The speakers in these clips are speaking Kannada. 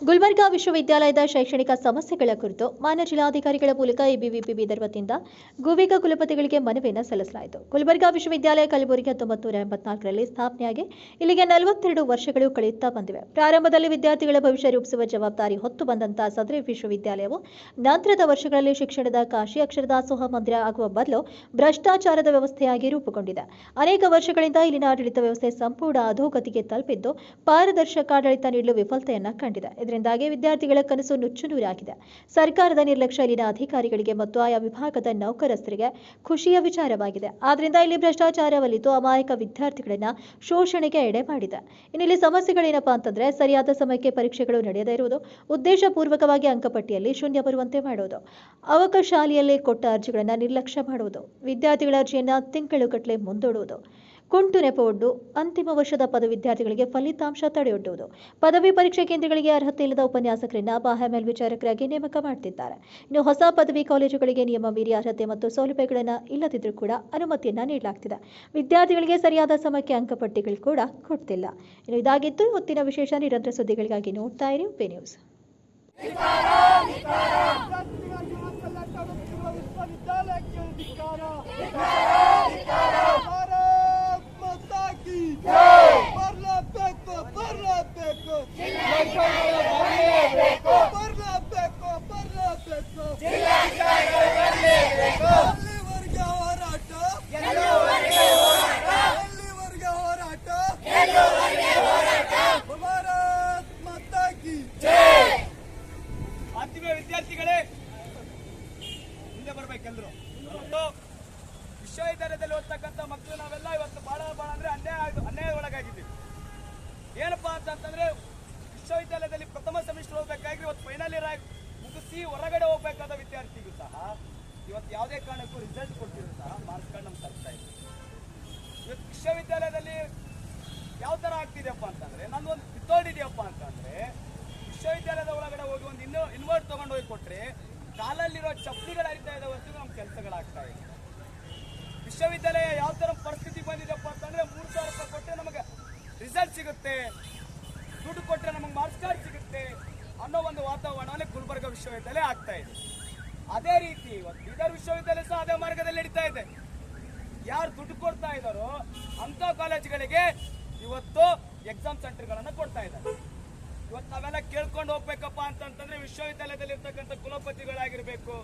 ಗುಲ್ಬರ್ಗಾ ವಿಶ್ವವಿದ್ಯಾಲಯದ ಶೈಕ್ಷಣಿಕ ಸಮಸ್ಯೆಗಳ ಕುರಿತು ಮಾನ್ಯ ಜಿಲ್ಲಾಧಿಕಾರಿಗಳ ಮೂಲಕ ಎಬಿವಿಪಿ ಬೀದರ್ ವತಿಯಿಂದ ಗುವಿಗ ಕುಲಪತಿಗಳಿಗೆ ಮನವಿಯನ್ನು ಸಲ್ಲಿಸಲಾಯಿತು. ಗುಲ್ಬರ್ಗಾ ವಿಶ್ವವಿದ್ಯಾಲಯ ಕಲಬುರಗಿ ಹತ್ತೊಂಬತ್ತು ನೂರ ಎಂಬತ್ನಾಲ್ಕರಲ್ಲಿ ಸ್ಥಾಪನೆಯಾಗಿ ಇಲ್ಲಿಗೆ ನಲವತ್ತೆರಡು ವರ್ಷಗಳು ಕಳೆಯುತ್ತಾ ಬಂದಿವೆ. ಪ್ರಾರಂಭದಲ್ಲಿ ವಿದ್ಯಾರ್ಥಿಗಳ ಭವಿಷ್ಯ ರೂಪಿಸುವ ಜವಾಬ್ದಾರಿ ಹೊತ್ತು ಬಂದಂತಹ ಸದ್ರಿ ವಿಶ್ವವಿದ್ಯಾಲಯವು ನಂತರದ ವರ್ಷಗಳಲ್ಲಿ ಶಿಕ್ಷಣದ ಕಾಶಿ ಅಕ್ಷರದಾಸೋಹ ಮಂದಿರ ಆಗುವ ಬದಲು ಭ್ರಷ್ಟಾಚಾರದ ವ್ಯವಸ್ಥೆಯಾಗಿ ರೂಪುಗೊಂಡಿದೆ. ಅನೇಕ ವರ್ಷಗಳಿಂದ ಇಲ್ಲಿನ ಆಡಳಿತ ವ್ಯವಸ್ಥೆ ಸಂಪೂರ್ಣ ಅಧೋಗತಿಗೆ ತಲುಪಿದ್ದು ಪಾರದರ್ಶಕ ಆಡಳಿತ ನೀಡಲು ವಿಫಲತೆಯನ್ನು ಕಂಡಿದೆ. ಇದರಿಂದಾಗಿ ವಿದ್ಯಾರ್ಥಿಗಳ ಕನಸು ನುಚ್ಚುನೂರಾಗಿದೆ. ಸರ್ಕಾರದ ನಿರ್ಲಕ್ಷ್ಯ ಇಲ್ಲಿನ ಅಧಿಕಾರಿಗಳಿಗೆ ಮತ್ತು ಆಯಾ ವಿಭಾಗದ ನೌಕರಸ್ಥರಿಗೆ ಖುಷಿಯ ವಿಚಾರವಾಗಿದೆ. ಆದ್ರಿಂದ ಇಲ್ಲಿ ಭ್ರಷ್ಟಾಚಾರ ಒಲಿತು ಅಮಾಯಕ ವಿದ್ಯಾರ್ಥಿಗಳನ್ನ ಶೋಷಣೆಗೆ ಎಡೆ ಮಾಡಿದೆ. ಇನ್ನಿಲ್ಲಿ ಸಮಸ್ಯೆಗಳೇನಪ್ಪ ಅಂತಂದ್ರೆ ಸರಿಯಾದ ಸಮಯಕ್ಕೆ ಪರೀಕ್ಷೆಗಳು ನಡೆಯದೇ ಇರುವುದು, ಉದ್ದೇಶಪೂರ್ವಕವಾಗಿ ಅಂಕಪಟ್ಟಿಯಲ್ಲಿ ಶೂನ್ಯ ಬರುವಂತೆ ಮಾಡುವುದು ಅವಕಾಶಾಲಿಯಲ್ಲಿ ಕೊಟ್ಟ ಅರ್ಜಿಗಳನ್ನು ನಿರ್ಲಕ್ಷ್ಯ ಮಾಡುವುದು, ವಿದ್ಯಾರ್ಥಿಗಳ ಅರ್ಜಿಯನ್ನ ತಿಂಗಳುಗಟ್ಟಲೆ ಮುಂದೂಡುವುದು. ಕುಂಟು ನೆಪವೊಡ್ಡು ಅಂತಿಮ ವರ್ಷದ ಪದವಿ ವಿದ್ಯಾರ್ಥಿಗಳಿಗೆ ಫಲಿತಾಂಶ ತಡೆಯೊಡ್ಡುವುದು ಪದವಿ ಪರೀಕ್ಷಾ ಕೇಂದ್ರಗಳಿಗೆ ಅರ್ಹತೆ ಇಲ್ಲದ ಉಪನ್ಯಾಸಕರನ್ನ ಬಾಹ್ಯ ಮೇಲ್ವಿಚಾರಕರಾಗಿ ನೇಮಕ ಮಾಡ್ತಿದ್ದಾರೆ ಇನ್ನು ಹೊಸ ಪದವಿ ಕಾಲೇಜುಗಳಿಗೆ ನಿಯಮ ಮೀರಿ ಅರ್ಹತೆ ಮತ್ತು ಸೌಲಭ್ಯಗಳನ್ನು ಇಲ್ಲದಿದ್ದರೂ ಕೂಡ ಅನುಮತಿಯನ್ನ ನೀಡಲಾಗ್ತಿದೆ ವಿದ್ಯಾರ್ಥಿಗಳಿಗೆ ಸರಿಯಾದ ಸಮಯಕ್ಕೆ ಅಂಕಪಟ್ಟಿಗಳು ಕೂಡ ಕೊಡ್ತಿಲ್ಲ ಇನ್ನು ಇದಾಗಿತ್ತು ಇವತ್ತಿನ ವಿಶೇಷ ನಿರಂತರ ಸುದ್ದಿಗಳಿಗಾಗಿ ನೋಡ್ತಾ ಇರಿ ಉಪಿ ನ್ಯೂಸ್ ವಿಶ್ವವಿದ್ಯಾಲಯಕ್ಕೆ ವಿದ್ಯಾರ್ಥಿಗಳೇ, ಮುಂದೆ ಬರ್ಬೇಕೆಂದ್ರು ಇವತ್ತು ವಿಶ್ವವಿದ್ಯಾಲಯದಲ್ಲಿ ಓದ್ತಕ್ಕಂಥ ಮಕ್ಕಳು ನಾವೆಲ್ಲ ಇವತ್ತು ಬಹಳ ಬಹಳ ಅಂದ್ರೆ ಅನ್ಯಾಯ ಅನ್ಯಾಯ ಒಳಗಾಗಿದ್ದೀವಿ ಏನಪ್ಪಾ ಅಂತಂತಂದ್ರೆ ವಿಶ್ವವಿದ್ಯಾಲಯದಲ್ಲಿ ಪ್ರಥಮ ಸೆಮಿಸ್ಟರ್ ಹೋಗ್ಬೇಕಾಗಿ ಇವತ್ತು ಫೈನಲ್ ಇಯರ್ ಮುಗಿಸಿ ಹೊರಗಡೆ ಹೋಗ್ಬೇಕಾದ ವಿದ್ಯಾರ್ಥಿಗೂ ಸಹ ಇವತ್ತು ಯಾವುದೇ ಕಾರಣಕ್ಕೂ ರಿಸಲ್ಟ್ ಕೊಟ್ಟಿದ್ರು ಸಹ ಮಾರ್ಕ್ಸ್ ಕಾರ್ಡ್ ನಮ್ಗೆ ತರ್ತಾ ಇದೆ ಇವತ್ತು ವಿಶ್ವವಿದ್ಯಾಲಯದಲ್ಲಿ ಯಾವ ತರ ಆಗ್ತಿದೆಯಪ್ಪ ಅಂತಂದ್ರೆ ಒಂದು ಇದೆಯಪ್ಪ ಅಂತಂದ್ರೆ ವಿಶ್ವವಿದ್ಯಾಲಯದ ಒಳಗಡೆ ಹೋಗಿ ಒಂದು ಇನ್ನೂ ಇನ್ವರ್ಟ್ ತಗೊಂಡು ಹೋಗಿ ಕೊಟ್ರೆ ಕಾಲಲ್ಲಿರೋ ಚಪ್ಪಲಿಗಳು ಹರಿತಾ ಇದೆ ವಸ್ತು ನಮ್ಮ ಕೆಲಸಗಳಾಗ್ತಾ ಇದೆ. ವಿಶ್ವವಿದ್ಯಾಲಯ ಯಾವ ತರ ಪರಿಸ್ಥಿತಿ ಬಂದಿದೆಯಪ್ಪ ಅಂತಂದ್ರೆ ಮೂರು ಸಾವಿರ ರೂಪಾಯಿ ಕೊಟ್ಟರೆ ನಮಗೆ ರಿಸಲ್ಟ್ ಸಿಗುತ್ತೆ. ದುಡ್ಡು ಕೊಟ್ಟರೆ ನಮಗೆ ಮಾರ್ಕ್ಸ್ ಕಾರ್ಡ್ ಸಿಗುತ್ತೆ ಅನ್ನೋ ಒಂದು ವಾತಾವರಣವನ್ನೇ ಗುಲ್ಬರ್ಗ ವಿಶ್ವವಿದ್ಯಾಲಯ ಆಗ್ತಾ ಇದೆ. ಅದೇ ರೀತಿ ಇವತ್ತು ಬೀದರ್ ವಿಶ್ವವಿದ್ಯಾಲಯ ಸಹ ಅದೇ ಮಾರ್ಗದಲ್ಲಿ ನಡೀತಾ ಇದೆ. ಯಾರು ದುಡ್ಡು ಕೊಡ್ತಾ ಇದ್ದಾರೋ ಅಂತ ಕಾಲೇಜುಗಳಿಗೆ ಇವತ್ತು ಎಕ್ಸಾಮ್ ಸೆಂಟರ್ಗಳನ್ನು ಕೊಡ್ತಾ ಇದ್ದಾರೆ. ಇವತ್ತು ನಾವೆಲ್ಲ ಕೇಳ್ಕೊಂಡು ಹೋಗ್ಬೇಕಪ್ಪ ಅಂತಂತಂದ್ರೆ ವಿಶ್ವವಿದ್ಯಾಲಯದಲ್ಲಿ ಇರ್ತಕ್ಕಂಥ ಕುಲಪತಿಗಳಾಗಿರ್ಬೇಕು,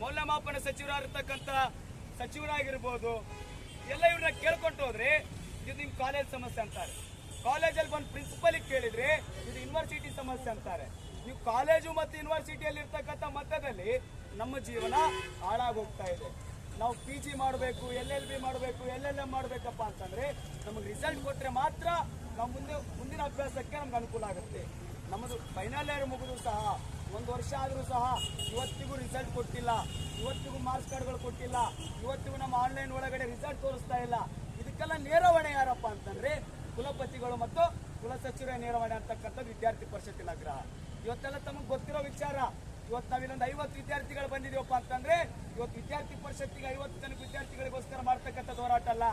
ಮೌಲ್ಯಮಾಪನ ಸಚಿವರಾಗಿರ್ತಕ್ಕಂಥ ಸಚಿವರಾಗಿರ್ಬೋದು, ಎಲ್ಲ ಇವ್ರನ್ನ ಕೇಳ್ಕೊಂಡು ಹೋದ್ರೆ ಇದು ನಿಮ್ ಕಾಲೇಜ್ ಸಮಸ್ಯೆ ಅಂತಾರೆ. ಕಾಲೇಜಲ್ಲಿ ಬಂದು ಪ್ರಿನ್ಸಿಪಲ್ ಕೇಳಿದ್ರೆ ಇದು ಯೂನಿವರ್ಸಿಟಿ ಸಮಸ್ಯೆ ಅಂತಾರೆ. ನೀವು ಕಾಲೇಜು ಮತ್ತು ಯೂನಿವರ್ಸಿಟಿಯಲ್ಲಿ ಇರ್ತಕ್ಕಂಥ ಮಧ್ಯದಲ್ಲಿ ನಮ್ಮ ಜೀವನ ಹಾಳಾಗೋಗ್ತಾ ಇದೆ. ನಾವು ಪಿ ಜಿ ಮಾಡಬೇಕು ಎಲ್ ಎಲ್ ಬಿ ಮಾಡಬೇಕು ಎಲ್ ಎಲ್ ಎಂ ಮಾಡಬೇಕಪ್ಪ ಅಂತಂದ್ರೆ ನಮಗೆ ರಿಸಲ್ಟ್ ಕೊಟ್ಟರೆ ಮಾತ್ರ ನಾವು ಮುಂದೆ, ಮುಂದಿನ ಅಭ್ಯಾಸಕ್ಕೆ ನಮ್ಗೆ ಅನುಕೂಲ ಆಗುತ್ತೆ. ನಮ್ಮದು ಫೈನಲ್ ಇಯರ್ ಮುಗಿದು ಸಹ, ಒಂದು ವರ್ಷ ಆದರೂ ಸಹ ಇವತ್ತಿಗೂ ರಿಸಲ್ಟ್ ಕೊಟ್ಟಿಲ್ಲ, ಇವತ್ತಿಗೂ ಮಾರ್ಕ್ಸ್ ಕಾರ್ಡ್ಗಳು ಕೊಟ್ಟಿಲ್ಲ, ಇವತ್ತಿಗೂ ನಮ್ಮ ಆನ್ಲೈನ್ ಒಳಗಡೆ ರಿಸಲ್ಟ್ ತೋರಿಸ್ತಾ ಇಲ್ಲ. ಇದಕ್ಕೆಲ್ಲ ನೇರವಣೆ ಯಾರಪ್ಪ ಅಂತಂದ್ರೆ ಕುಲಪತಿಗಳು ಮತ್ತು ಕುಲಸಚಿವರ ನೇರ ಹೊಣೆ ಅಂತಕ್ಕಂಥ ವಿದ್ಯಾರ್ಥಿ ಪರಿಷತ್ತಿನ ಆಗ್ರಹ ಇವತ್ತೆಲ್ಲ ತಮಗೆ ಗೊತ್ತಿರೋ ವಿಚಾರ. ಇವತ್ತು ನಾವಿಲ್ಲೊಂದು ಐವತ್ತು ವಿದ್ಯಾರ್ಥಿಗಳು ಬಂದಿದೀವಪ್ಪ ಅಂತಂದ್ರೆ ಇವತ್ತು ವಿದ್ಯಾರ್ಥಿ ಪರಿಷತ್ತಿಗೆ ಐವತ್ತು ಜನ ವಿದ್ಯಾರ್ಥಿಗಳಿಗೋಸ್ಕರ ಮಾಡ್ತಕ್ಕಂಥ ಹೋರಾಟ ಅಲ್ಲ.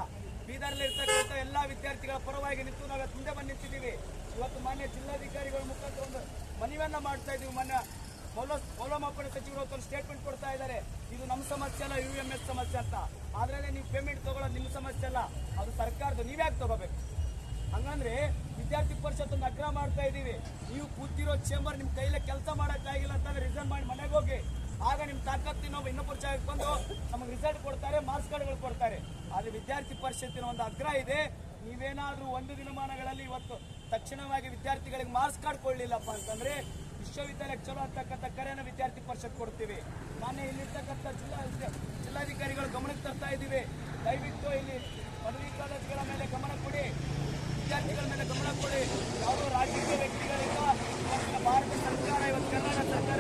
ಬೀದರ್ಲಿ ಇರ್ತಕ್ಕಂಥ ಎಲ್ಲಾ ವಿದ್ಯಾರ್ಥಿಗಳ ಪರವಾಗಿ ನಿಂತು ನಾವು ಮುಂದೆ ಬಂದು ನಿಂತಿದ್ದೀವಿ ಇವತ್ತು ಮಾನ್ಯ ಜಿಲ್ಲಾಧಿಕಾರಿಗಳ ಮುಖಾಂತರ ಒಂದು ಮನವಿಯನ್ನ ಮಾಡ್ತಾ ಇದೀವಿ. ಮಾನ್ಯ ಮೌಲ ಮೌಲಮಾಪನ ಸಚಿವರು ಒಂದು ಸ್ಟೇಟ್ಮೆಂಟ್ ಕೊಡ್ತಾ ಇದ್ದಾರೆ. ಇದು ನಮ್ಮ ಸಮಸ್ಯೆ ಅಲ್ಲ ಯು ಎಂ ಎಸ್ ಸಮಸ್ಯೆ ಅಂತ. ಆದ್ರೆ ನೀವು ಪೇಮೆಂಟ್ ತೊಗೊಳ್ಳೋದು ನಿಮ್ಮ ಸಮಸ್ಯೆ ಅಲ್ಲ, ಅದು ಸರ್ಕಾರದ ನೀವ್ಯಾಕೆ ತಗೋಬೇಕು? ಹಂಗಂದ್ರೆ ವಿದ್ಯಾರ್ಥಿ ಪರಿಷತ್ ಒಂದು ಅಗ್ರಹ ಮಾಡ್ತಾ ಇದ್ದೀವಿ. ನೀವು ಕೂತಿರೋ ಚೇಂಬರ್ ನಿಮ್ಮ ಕೈಲೇ ಕೆಲಸ ಮಾಡೋಕ್ಕಾಗಿಲ್ಲ ಅಂತಂದ್ರೆ ರಿಸೈನ್ ಮಾಡಿ ಮನೆಗೆ ಹೋಗಿ. ಆಗ ನಿಮ್ಮ ತಾಕತ್ತಿ ನಾವು ಇನ್ನೊಬ್ಬರು ಜಾಗಕ್ಕೆ ಬಂದು ನಮಗೆ ರಿಸಲ್ಟ್ ಕೊಡ್ತಾರೆ ಮಾರ್ಕ್ಸ್ ಕಾರ್ಡ್ಗಳು ಕೊಡ್ತಾರೆ. ಆದರೆ ವಿದ್ಯಾರ್ಥಿ ಪರಿಷತ್ತಿನ ಒಂದು ಅಗ್ರಹ ಇದೆ, ನೀವೇನಾದರೂ ಒಂದು ದಿನಮಾನಗಳಲ್ಲಿ ಇವತ್ತು ತಕ್ಷಣವಾಗಿ ವಿದ್ಯಾರ್ಥಿಗಳಿಗೆ ಮಾರ್ಕ್ಸ್ ಕಾರ್ಡ್ ಕೊಡಲಿಲ್ಲಪ್ಪ ಅಂತಂದ್ರೆ ವಿಶ್ವವಿದ್ಯಾಲಯಕ್ಕೆ ಚಲೋ ಅಂತಕ್ಕಂಥ ಕರೆಯನ್ನು ವಿದ್ಯಾರ್ಥಿ ಪರಿಷತ್ ಕೊಡ್ತೀವಿ. ಮಾನ್ಯ ಇಲ್ಲಿರ್ತಕ್ಕಂಥ ಜಿಲ್ಲಾ ಜಿಲ್ಲಾಧಿಕಾರಿಗಳು ಗಮನಕ್ಕೆ ತರ್ತಾ ಇದ್ದೀವಿ. ದಯವಿಟ್ಟು ಇಲ್ಲಿ ಪದವಿ ಕಾಲೇಜುಗಳ ಮೇಲೆ ಗಮನ ಕೊಡಿ. ವಿದ್ಯಾರ್ಥಿಗಳ ಮೇಲೆ ಗಮನ ಕೊಡಿ. ಯಾವುದೋ ರಾಜಕೀಯ ವ್ಯಕ್ತಿಗಳಿಂದ ಭಾರತ ಸರ್ಕಾರ, ಇವತ್ತು ಕರ್ನಾಟಕ ಸರ್ಕಾರ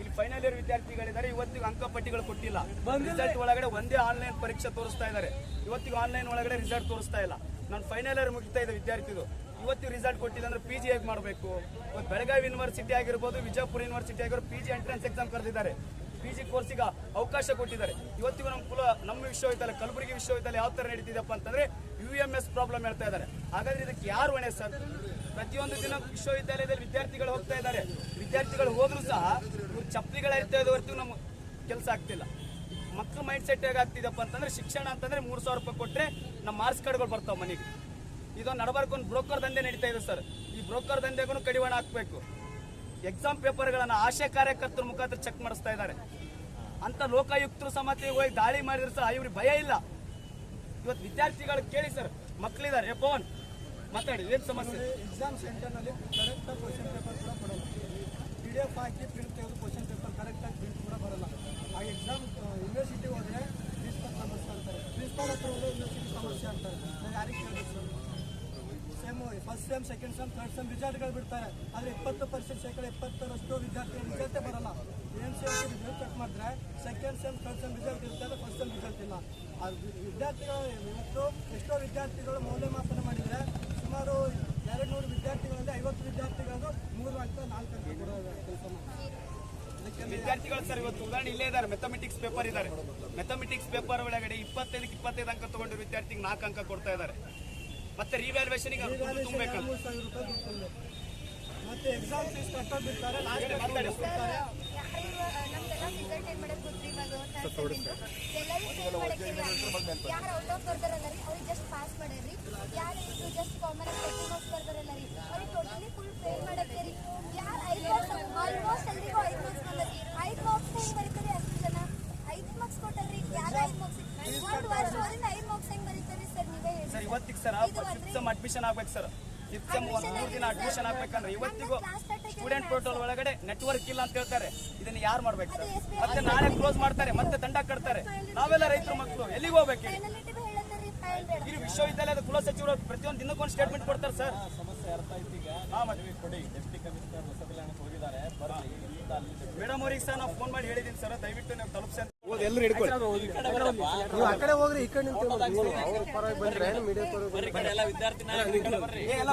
ಇಲ್ಲಿ ಫೈನಲ್ ಇಯರ್ ವಿದ್ಯಾರ್ಥಿಗಳಿದ್ದಾರೆ. ಇವತ್ತಿಗೆ ಅಂಕಪಟ್ಟಿಗಳು ಕೊಟ್ಟಿಲ್ಲ. ರಿಸಲ್ಟ್ ಒಳಗಡೆ ಒಂದೇ ಆನ್ಲೈನ್ ಪರೀಕ್ಷೆ ತೋರಿಸ್ತಾ ಇದ್ದಾರೆ. ಇವತ್ತಿಗೆ ಆನ್ಲೈನ್ ಒಳಗಡೆ ರಿಸಲ್ಟ್ ತೋರಿಸ್ತಾ ಇಲ್ಲ. ನಾನು ಫೈನಲ್ ಇಯರ್ ಮುಗಿತಾ ಇದೆ ವಿದ್ಯಾರ್ಥಿದು. ಇವತ್ತಿಗೆ ರಿಸಲ್ಟ್ ಕೊಟ್ಟಿಲ್ಲ ಅಂದ್ರೆ ಪಿ ಜಿ ಹೇಗೆ ಮಾಡಬೇಕು? ಇವತ್ತು ಬೆಳಗಾವಿ ಯೂನಿವರ್ಸಿಟಿ ಆಗಿರ್ಬೋದು ವಿಜಯಪುರ ಯೂನಿವರ್ಸಿಟಿ ಆಗಿರೋ ಪಿ ಜಿ ಎಂಟ್ರೆನ್ಸ್ ಎಕ್ಸಾಮ್ ಕರೆದಿದ್ದಾರೆ. ಪಿ ಜಿ ಕೋರ್ಸಿಗೆ ಅವಕಾಶ ಕೊಟ್ಟಿದ್ದಾರೆ. ಇವತ್ತಿಗೂ ನಮ್ಮ ಕುಲ ನಮ್ಮ ವಿಶ್ವವಿದ್ಯಾಲಯ ಕಲಬುರಗಿ ವಿಶ್ವವಿದ್ಯಾಲಯ ಯಾವ ಥರ ನಡೀತಿದೆಪ್ಪ ಅಂತಂದ್ರೆ ಯು ಎಂ ಎಸ್ ಪ್ರಾಬ್ಲಮ್ ಹೇಳ್ತಾ ಇದ್ದಾರೆ. ಹಾಗಾದ್ರೆ ಇದಕ್ಕೆ ಯಾರು ಹೊಣೆ ಸರ್? ಪ್ರತಿಯೊಂದು ದಿನ ವಿಶ್ವವಿದ್ಯಾಲಯದಲ್ಲಿ ವಿದ್ಯಾರ್ಥಿಗಳು ಹೋಗ್ತಾ ಇದ್ದಾರೆ. ವಿದ್ಯಾರ್ಥಿಗಳು ಹೋದ್ರು ಸಹ ಚಪ್ಪಲಿಗಳ ಇರ್ತಾ ನಮ್ಗೆ ಹೊರತು ನಮ್ಮ ಕೆಲಸ ಆಗ್ತಿಲ್ಲ. ಮಕ್ಕಳ ಮೈಂಡ್ ಸೆಟ್ ಹೇಗಾಗ್ತಿದೆಪ್ಪ ಅಂತಂದ್ರೆ ಶಿಕ್ಷಣ ಅಂತಂದ್ರೆ ಮೂರು ಸಾವಿರ ರೂಪಾಯಿ ಕೊಟ್ಟರೆ ನಮ್ಮ ಮಾರ್ಕ್ಸ್ ಕಾರ್ಡ್ಗಳು ಬರ್ತಾವೆ ಮನೆಗೆ. ಇದೊಂದು ನಡಬಾರ್ಕೊಂಡು ಬ್ರೋಕರ್ ದಂಧೆ ನಡೀತಾ ಇದೆ ಸರ್. ಈ ಬ್ರೋಕರ್ ದಂಧೆಗೂ ಕಡಿವಾಣ ಹಾಕಬೇಕು. ಎಕ್ಸಾಮ್ ಪೇಪರ್ಗಳನ್ನು ಆಶಾ ಕಾರ್ಯಕರ್ತರ ಮುಖಾಂತರ ಚೆಕ್ ಮಾಡಿಸ್ತಾ ಇದ್ದಾರೆ. ಅಂತ ಲೋಕಾಯುಕ್ತರು ಸಮಾತಿ ಹೋಗಿ ದಾಳಿ ಮಾಡಿದ್ರೆ ಸರ್ ಇವ್ರಿಗೆ ಭಯ ಇಲ್ಲ. ಇವತ್ತು ವಿದ್ಯಾರ್ಥಿಗಳು ಕೇಳಿ ಸರ್ ಮಕ್ಕಳಿದ್ದಾರೆ ಫೋನ್ ಮಾತಾಡಿ, ಏನು ಸಮಸ್ಯೆ? ಎಕ್ಸಾಮ್ ಸೆಂಟರ್ನಲ್ಲಿ ಕರೆಕ್ಟಾಗಿ ಕ್ವಶನ್ ಪೇಪರ್ ಕೂಡ ಕೊಡಲ್ಲ. ಪಿ ಡಿ ಎಫ್ ಹಾಕಿ ಪ್ರಿಂಟ್ ತೆಗೆದು ಕ್ವಶನ್ ಪೇಪರ್ ಕರೆಕ್ಟಾಗಿ ಪ್ರಿಂಟ್ ಕೂಡ ಬರಲ್ಲ. ಆ ಎಕ್ಸಾಮ್ ಯೂನಿವರ್ಸಿಟಿ ಹೋದರೆ ಪ್ರಿನ್ಸಿಪಲ್ ಸಮಸ್ಯೆ ಅಂತಾರೆ. ಪ್ರಿನ್ಸಿಪಲ್ ಹತ್ರ ಹೋದ್ರೆ ಯೂನಿವರ್ಸಿಟಿ ಸಮಸ್ಯೆ ಅಂತಾರೆ. ನಾನು ಯಾರಿಗೆ ಕೇಳಬೇಕು sir first sem second sem third sem ರಿಸಲ್ಟ್ಗಳು ಬಿಡ್ತಾರೆ. ಆದರೆ ಇಪ್ಪತ್ತು ಪರ್ಸೆಂಟ್ ಶೇಕಡ ಇಪ್ಪತ್ತರಷ್ಟು ವಿದ್ಯಾರ್ಥಿಗಳು ರಿಸಲ್ಟೇ ಬರಲ್ಲ. ಏನು ಸೆಮ್ ರಿಸಲ್ಟ್ ಚೆಕ್ ಮಾಡಿದ್ರೆ second sem third sem result ಇರ್ತಾರೆ ಫಸ್ಟ್ ಸೆಮ್ ರಿಸಲ್ಟ್ ಇಲ್ಲ. ಆ ವಿದ್ಯಾರ್ಥಿಗಳು ಇವತ್ತು ಎಷ್ಟೋ ವಿದ್ಯಾರ್ಥಿಗಳು ಮೌಲ್ಯಮಾಪನ ಮಾಡಿದರೆ ಸುಮಾರು ಎರಡು ನೂರು ವಿದ್ಯಾರ್ಥಿಗಳಲ್ಲಿ ಐವತ್ತು ವಿದ್ಯಾರ್ಥಿಗಳನ್ನು ಮೂರು ಅಂಕ ನಾಲ್ಕು ವಿದ್ಯಾರ್ಥಿಗಳು ಸರ್ ಇವತ್ತು ಉದಾಹರಣೆ ಇಲ್ಲೇ ಇದ್ದಾರೆ. ಮೆಥಮೆಟಿಕ್ಸ್ ಪೇಪರ್ ಇದ್ದಾರೆ. ಮೆಥಮೆಟಿಕ್ಸ್ ಪೇಪರ್ ಒಳಗಡೆ ಇಪ್ಪತ್ತೈದು ಇಪ್ಪತ್ತೈದು ಅಂಕ ತಗೊಂಡು ವಿದ್ಯಾರ್ಥಿಗೆ ನಾಲ್ಕು ಅಂಕ ಕೊಡ್ತಾ ಇದ್ದಾರೆ. ಮತ್ತೆ ರಿವ್ಯಾಲ್ಯೂಯೇಷನ್ಗೆ ತುಂಬಬೇಕಲ್ಲ? ಮೂರು ಸಾವಿರ ರೂಪಾಯಿ ದುಡ್ಡು ಕೊಡ್ಬೇಕು. ಮತ್ತೆ ಎಕ್ಸಾಮ್ ಫೀಸ್ ಕಟ್ಟೋದು ಬಿಡ್ತಾರೆ. ಲಾಸ್ಟ್ ಮಾತಾಡಿ. ಎಲ್ಲರೂ ಸೇವ್ ಮಾಡಕ್ಕೆ ಯಾರು ಔಟ್ ಬರ್ತಾರಲ್ಲ ರೀ ಅವ್ರಿಗೆ ಜಸ್ಟ್ ಪಾಸ್ ಮಾಡ್ರಿ. ಯಾರು ಜಸ್ಟ್ ಕಾಮನ್ ಆಗಿ ಫೋರ್ಟಿ ಮಾರ್ಕ್ಸ್ ಬರ್ತಾರಲ್ಲ ರೀ ಅವ್ರಿಗೆ ಟೋಟಲಿ ಫುಲ್ ಫೇಲ್ ಮಾಡಕ್ಕೆ ರೀ ಯಾರು ಐದು ಮಾರ್ಕ್ಸ್ ಆಲ್ಮೋಸ್ಟ್ ಎಲ್ರಿಗೂ ಐದು ಮಾರ್ಕ್ಸ್ ಬಂದರಿ ಐದು ಮಾರ್ಕ್ಸ್ ಹೆಂಗ್ ಬರೀತಾರೆ ಅಷ್ಟು ಜನ ಐದು ಮಾರ್ಕ್ಸ್ ಕೊಟ್ಟಲ್ರಿ ಯಾರು ಐದು ಮಾರ್ಕ್ಸ್ ಒಂದು ವರ್ಷದಿಂದ ಐದು ಮಾರ್ಕ್ಸ್ ಹೆಂಗ್ ಬರೀತಾರೆ ಸರ್ ನೀವೇ ಹೇಳಿ ಸರ್ ಫಿಫ್ತ್ ಸೆಮ್ ಅಡ್ಮಿಷನ್ ಆಗ್ಬೇಕು ಸರ್. ಫಿಫ್ತ್ ಸೆಮ್ ಒಂದು ಮೂರು ದಿನ ಅಡ್ಮಿಷನ್ ಆಗ್ಬೇಕಂದ್ರೆ ಇವತ್ತಿಗೂ ಸ್ಟೂಡೆಂಟ್ ಪೋರ್ಟಲ್ ಒಳಗಡೆ ನೆಟ್ವರ್ಕ್ ಇಲ್ಲ ಅಂತ ಹೇಳ್ತಾರೆ. ಇದನ್ನ ಯಾರು ಮಾಡ್ಬೇಕು ಸರ್? ಮತ್ತೆ ನಾಳೆ ಕ್ಲೋಸ್ ಮಾಡ್ತಾರೆ ಮತ್ತೆ ದಂಡ ಕಟ್ತಾರೆ. ನಾವೆಲ್ಲ ರೈತರ ಮಕ್ಕಳು ಎಲ್ಲಿಗೆ ಹೋಗ್ಬೇಕು ಇಲ್ಲಿ ವಿಶ್ವವಿದ್ಯಾಲಯದ ಕುಲ ಸಚಿವರು ಪ್ರತಿಯೊಂದು ದಿನಕ್ಕೊಂದು ಸ್ಟೇಟ್ಮೆಂಟ್ ಕೊಡ್ತಾರೆ ಸರ್. ಹಾ ಹೋಗಿದ್ದಾರೆ. ಮೇಡಮ್ ಅವ್ರಿಗೆ ಸರ್ ನಾವು ಫೋನ್ ಮಾಡಿ ಹೇಳಿದ್ದೀನಿ ಸರ್. ದಯವಿಟ್ಟು ನೀವು ತಲುಪಿಸಿ ಅಂತ ಎಲ್ಲರೂ ಹಿಡ್ಕೊಳ್ಳಿ. ನೀವು ಆ ಕಡೆ ಹೋಗ್ರಿ ಈ ಕಡೆ ನಿಂತು ಪರವಾಗಿ ಬಂದ್ರೆ ಮೀಡಿಯಾ ಪರವಾಗಿ ಎಲ್ಲ